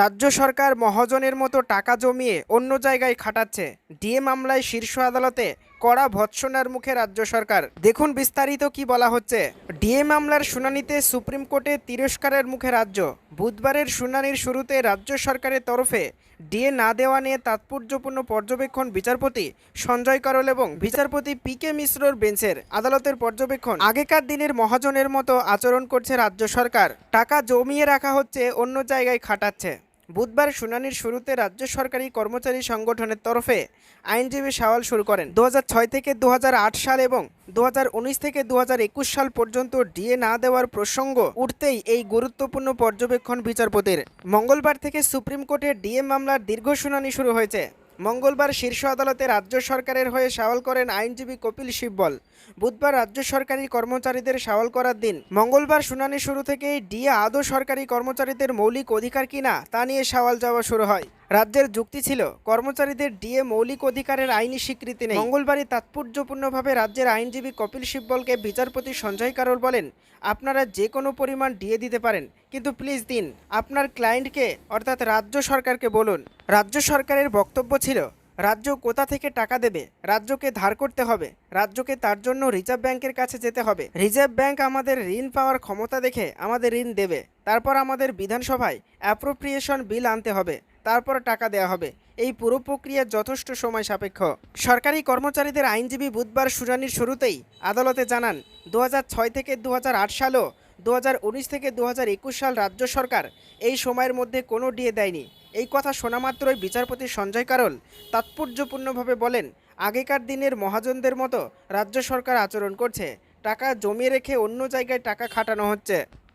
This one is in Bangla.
রাজ্য সরকার মহাজনের মতো টাকা জমিয়ে অন্য জায়গায় খাটাচ্ছে। ডিএ মামলায় শীর্ষ আদালতে কড়া ভৎসনার মুখে রাজ্য সরকার। দেখুন বিস্তারিত কি বলা হচ্ছে। ডিএ মামলার শুনানিতে সুপ্রিম কোর্টে তিরস্কারের মুখে রাজ্য। বুধবারের শুনানির শুরুতে রাজ্য সরকারের তরফে ডিএ না দেওয়া নিয়ে তাৎপর্যপূর্ণ পর্যবেক্ষণ বিচারপতি সঞ্জয় করল এবং বিচারপতি পি কে মিশ্রর বেঞ্চের আদালতের পর্যবেক্ষণ। আগেকার দিনের মহাজনের মতো আচরণ করছে রাজ্য সরকার। টাকা জমিয়ে রাখা হচ্ছে, অন্য জায়গায় খাটাচ্ছে। বুধবার শুনানির শুরুতে রাজ্য সরকারি কর্মচারী সংগঠনের তরফে আইনজীবী সওয়াল শুরু করেন। দু হাজার ছয় থেকে দুহাজার আট সাল এবং দু হাজার উনিশ থেকে দু হাজার একুশ সাল পর্যন্ত ডিএ না দেওয়ার প্রসঙ্গ উঠতেই এই গুরুত্বপূর্ণ পর্যবেক্ষণ বিচারপতির। মঙ্গলবার থেকে সুপ্রিম কোর্টে ডিএ মামলার দীর্ঘ শুনানি শুরু হয়েছে। মঙ্গলবার শীর্ষ আদালতে রাজ্য সরকারের হয়ে সওয়াল করেন আইনজীবী কপিল সিব্বল বুধবার রাজ্য সরকারি কর্মচারীদের সওয়াল করার দিন। মঙ্গলবার শুনানি শুরু থেকেই ডিএ আদৌ সরকারি কর্মচারীদের মৌলিক অধিকার কিনা তা নিয়ে সওয়াল যাওয়া শুরু হয়। রাজ্যের যুক্তি ছিল, কর্মচারীদের ডিএ মৌলিক অধিকারের আইনি স্বীকৃতি নেই। মঙ্গলবারই তাৎপর্যপূর্ণভাবে রাজ্যের আইনজীবী কপিল সিব্বলকে বিচারপতি সঞ্জয় কারোল বলেন, আপনারা যে কোনো পরিমাণ ডিএ দিতে পারেন, কিন্তু প্লিজ দিন, আপনার ক্লায়েন্টকে, অর্থাৎ রাজ্য সরকারকে বলুন। রাজ্য সরকারের বক্তব্য ছিল, রাজ্য কোথা থেকে টাকা দেবে? রাজ্যকে ধার করতে হবে। রাজ্যকে তার জন্য রিজার্ভ ব্যাংকের কাছে যেতে হবে। রিজার্ভ ব্যাংক আমাদের ঋণ পাওয়ার ক্ষমতা দেখে আমাদের ঋণ দেবে। তারপর আমাদের বিধানসভায় অ্যাপ্রোপ্রিয়েশন বিল আনতে হবে। তারপর টাকা দেওয়া হবে। এই পুরো প্রক্রিয়া যথেষ্ট সময় সাপেক্ষ। সরকারি কর্মচারীদের আইনজীবী বুধবার শুনানির শুরুতেই আদালতে জানান দু হাজার ছয় থেকে দু সালও দু হাজার উনিশ থেকে দু হাজার একুশ সাল রাজ্য সরকার এই সময়ের মধ্যে কোনো ডিএ দেয়নি। এই কথা শোনা মাত্রই বিচারপতি সঞ্জয় কারল তাৎপর্যপূর্ণভাবে বলেন, আগেকার দিনের মহাজনদের মতো রাজ্য সরকার আচরণ করছে। টাকা জমিয়ে রেখে অন্য জায়গায় টাকা খাটানো হচ্ছে।